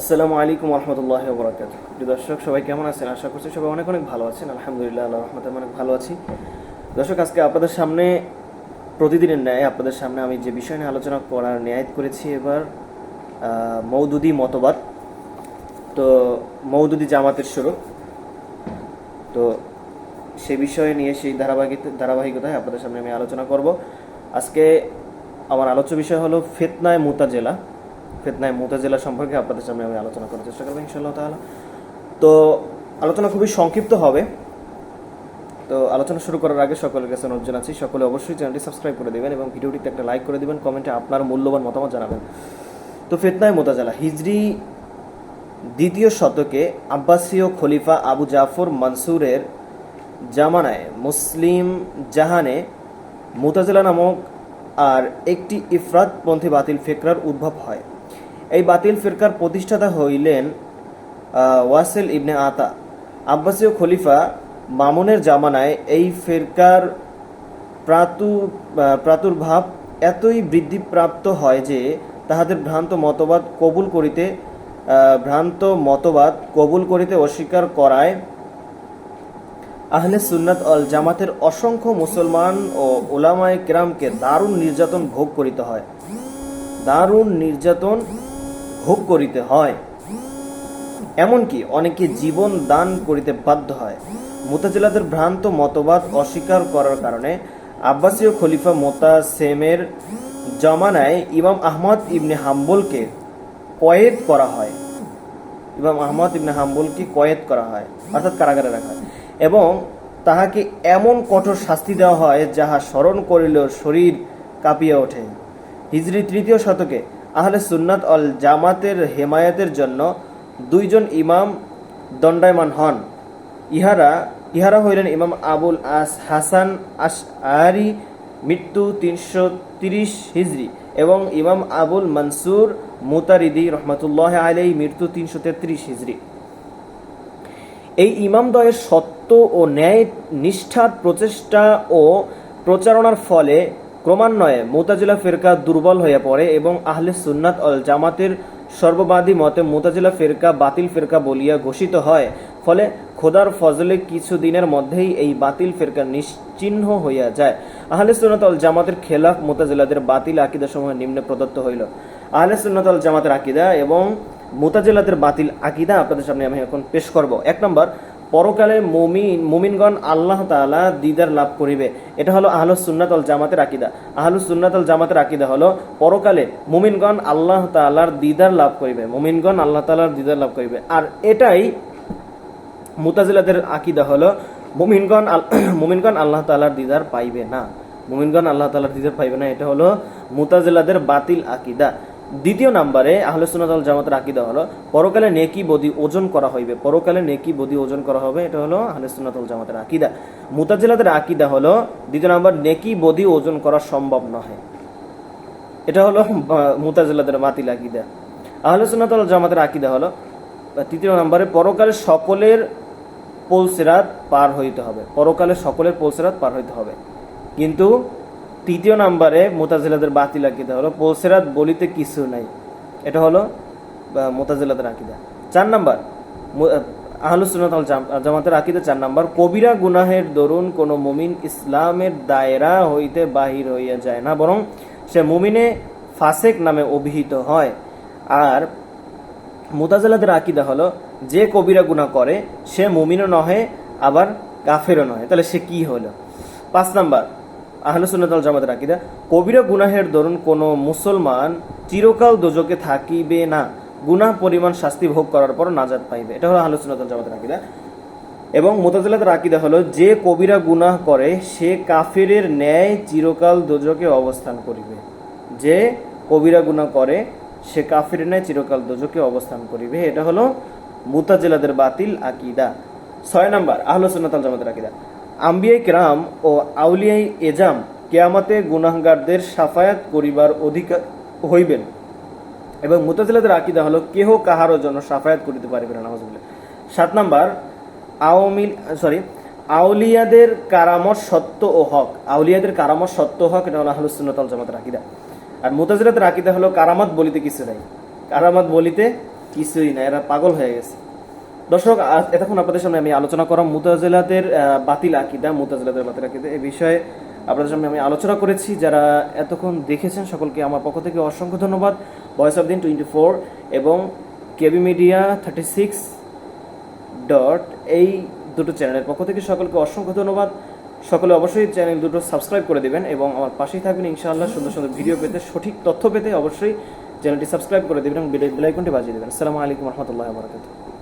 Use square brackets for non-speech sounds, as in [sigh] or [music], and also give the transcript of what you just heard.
আসসালামু আলাইকুম রহমতুল্লাহ বরাকাত দর্শক, সবাই কেমন আছেন? আশা করছি সবাই অনেক অনেক ভালো আছেন। আলহামদুলিল্লাহ আল্লাহ রহমতে অনেক ভালো আছি। দর্শক, আজকে আপনাদের সামনে প্রতিদিনের ন্যায়, আপনাদের সামনে আমি যে বিষয় নিয়ে আলোচনা করার ন্যায় করেছি এবার মৌদুদি মতবাদ। তো মৌদুদি জামাতের শুরু। তো সে বিষয়ে নিয়ে, সেই ধারাবাহিক ধারাবাহিকতায় আপনাদের সামনে আমি আলোচনা করব। আজকে আমার আলোচ্য বিষয় হলো ফেতনায় মুতাজেলা। ফেতনায় মুতাজেলা সম্পর্কে আপনাদের সামনে আমি আলোচনা করার চেষ্টা করব ইনশাল্লাহ তাহলে তো আলোচনা খুবই সংক্ষিপ্ত হবে। তো আলোচনা শুরু করার আগে সকলের কাছে অনুরোধ জানাচ্ছি, সকলে অবশ্যই চ্যানেলটি সাবস্ক্রাইব করে দেবেন এবং ভিডিওটিতে একটা লাইক করে দেবেন, কমেন্টে আপনার মূল্যবান মতামত জানাবেন। তো ফেতনায় মোতাজালা, হিজরি দ্বিতীয় শতকে আব্বাসীয় খলিফা আবু জাফর মনসুরের জামানায় মুসলিম জাহানে মুতাজিলা নামক আর একটি ইফরাতপন্থী বাতিল ফেকরার উদ্ভব হয়। এই বাতিল ফিরকার প্রতিষ্ঠাতা হইলেন ওয়াসিল ইবনে আতা। আব্বাসীয় খলিফা মামুনের জামানায় এই ফিরকার প্রাতু প্রাতুর্ভাব এতই বৃদ্ধিপ্রাপ্ত হয় যে তাহাদের ভ্রান্ত মতবাদ কবুল করিতে ভ্রান্ত মতবাদ কবুল করিতে অস্বীকার করায় আহলে সুন্নাত অল জামাতের অসংখ্য মুসলমান ও ওলামায়ে কেরামকে দারুণ নির্যাতন ভোগ করিতে হয়। দারুণ নির্যাতন ভোগ করিতে হয়। এমনকি অনেকে জীবন দান করিতে বাধ্য হয়। মুতাজিলাদের ভ্রান্ত মতবাদ অস্বীকার করার কারণে আব্বাসীয় খলিফা মোতাসেমের জমানায় ইমাম আহমদ ইবনে হাম্বলকে কয়েদ করা হয়। ইমাম আহমদ ইবনে হাম্বলকে কয়েদ করা হয়, অর্থাৎ কারাগারে রাখা হয়। এবং তাহাকে এমন কঠোর শাস্তি দেওয়া হয় যাহা স্মরণ করিলেও শরীর কাঁপিয়ে ওঠে। হিজরি তৃতীয় শতকে আহলে সুন্নাত অল জামাতের হেমায়াতের জন্য দুইজন ইমাম দণ্ডায়মান হন। ইহারা ইহারা হইলেন ইমাম আবুল আস হাসান আস আরি মৃত্যু তিনশো তিরিশ হিজরি এবং ইমাম আবুল মনসুর মুতারিদি রহমতুল্লাহ আলাই মৃত্যু তিনশো তেত্রিশ হিজরি। এই ইমামদ্বয়ের সত্য ও ন্যায় নিষ্ঠার প্রচেষ্টা ও প্রচারণার ফলে ক্রমান্বয়ে মোতাজিলা ফেরকা দুর্বল হয়ে পড়ে এবং আহলে সুন্নাত অল জামাতের সর্ববাদী মতে মোতাজিলা ফেরকা বাতিল ফেরকা বলিয়া ঘোষিত হয়। ফলে খোদার ফজলে কিছুদিনের মধ্যেই এই বাতিল ফেরকা নিশ্চিহ্ন হইয়া যায়। আহলে সুন্নাত অল জামাতের খেলাফ মোতাজিলাদের বাতিল আকিদা সমূহ নিম্নে প্রদত্ত হইল। আহলে সুন্নাত অল জামাতের আকিদা এবং মোতাজিলাদের বাতিল আকিদা আপনাদের সামনে আমি এখন পেশ করব। এক নম্বর পরকালে মুমিন, মুমিনগণ আল্লাহ তাআলা দিদার লাভ করিবে। এটা হলো আহলুস সুন্নাত আল জামাতের আকিদা। আহলুস সুন্নাত আল জামাতের আকিদা হলো পরকালে মুমিনগণ আল্লাহ তাআলার দিদার লাভ করিবে। মুমিনগণ আল্লাহ তাআলার দিদার লাভ করিবে। আর এটাই মুতাজিলাদের আকিদা হলো মুমিনগণ [clears throat] মুমিনগণ আল্লাহ তাআলার দিদার পাইবে না। মুমিনগণ আল্লাহ তালার দিদার পাইবে না। এটা হলো মুতাজিলাদের বাতিল আকিদা। দ্বিতীয় নাম্বারে আহলে সুন্নাত আল জামাতের আকিদা হলো, পরকালে নেকি বদি ওজন করা হইবে। পরকালে নেকি বদি ওজন করা হবে, এটা হলো আহলে সুন্নাত জামাতের আকিদা। মুতাজিলাদের আকিদা হলো, দ্বিতীয় নম্বর, নেকি বদি ওজন করা সম্ভব নহে। এটা হলো মুতাজিলাদের বাতিল আকিদা। আহলে সুন্নাত জামাতের আকিদা হলো, তৃতীয় নম্বরে, পরকালে সকলের পোলসেরাত পার হইতে হবে। পরকালে সকলের পোলসেরাত পার হইতে হবে। কিন্তু তৃতীয় নাম্বারে মোতাজিলাদের বাতিল আকিদা হলো, পোলসেরাত বলিতে কিছু নাই। এটা হলো মোতাজিলাদের আকিদা। চার নাম্বার আহলুসুন্নাত আল জামাতের আকিদা চার নাম্বার, কবিরা গুনাহের দরুন কোনো মুমিন ইসলামের দায়রা হইতে বাহির হইয়া যায় না, বরং সে মুমিনে ফাসেক নামে অভিহিত হয়। আর মুতাজালাদের আকিদা হলো, যে কবিরা গুনাহ করে, সে মুমিনও নহে, আবার কাফেরও নহে। তাহলে সে কি হলো? পাঁচ নাম্বার আহলুসুন্নাতাল জামাতের আকিদা। কবিরা গুনাহের দরুন কোনো মুসলমান চিরকাল দোজকে থাকিবে না। গুনাহ পরিমাণ শাস্তি ভোগ করার পর নাজাদ পাইবে। এটা হলো আহলুসুন্নাতাল জামাতের আকিদা। এবং মোতাজিলাদের আকিদা হলো, যে কবিরা গুনাহ করে, সে কাফেরের ন্যায় চিরকাল দোজকে অবস্থান করিবে। যে কবিরা গুনাহ করে, সে কাফের ন্যায় চিরকাল দোজকে অবস্থান করিবে। এটা হলো মুতাজিলাদের বাতিল আকিদা। ছয় নম্বর আহলসুন্নাতাল জামাতের আকিদা। আম্বিয়াই কেরাম ও আউলিয়াই এজাম কেয়ামাতে গুনাহগারদের সাফায়াত করিবার অধিকার হইবেন। এবং মুতাজিলাদের আকিদা হলো, কেহ কাহারও জন্য সাফায়াত করিতে পারিবে না নামাজুল্লাহ সাত নাম্বার আওয়ামিল সরি, আউলিয়াদের কারামত সত্য ও হক। আউলিয়াদের কারামত সত্য হক, এটা হলো আহলুসুন্নাত আল জামাতের আকিদা। আর মুতাজিলাতের আকিদা হলো, কারামত বলিতে কিছু নাই। কারামত বলিতে কিছুই না এরা পাগল হয়ে গেছে। দর্শক এতক্ষণ আপনাদের সামনে আমি আলোচনা করাম মুতাজিলাদের বাতিল আকিদা, মুতাজিলাদের বাতিল আকিদা এই বিষয়ে। আপনাদের সামনে আমি আলোচনা করেছি, যারা এতক্ষণ দেখেছেন সকলকে আমার পক্ষ থেকে অসংখ্য ধন্যবাদ। ভয়েস অফ দিন টোয়েন্টি ফোর এবং KB media thirty six dot এই দুটো চ্যানেলের পক্ষ থেকে সকলকে অসংখ্য ধন্যবাদ। সকলে অবশ্যই চ্যানেল দুটো সাবস্ক্রাইব করে দিবেন এবং আমার পাশেই থাকবেন ইনশাআল্লাহ সুন্দর সুন্দর ভিডিও পেতে, সঠিক তথ্য পেতে অবশ্যই চ্যানেলটি সাবস্ক্রাইব করে দেবেন এবং বেল আইকনটি বাজিয়ে দেবেন। আসসালামু আলাইকুম রহমতুল্লাহ বরকাতুহ।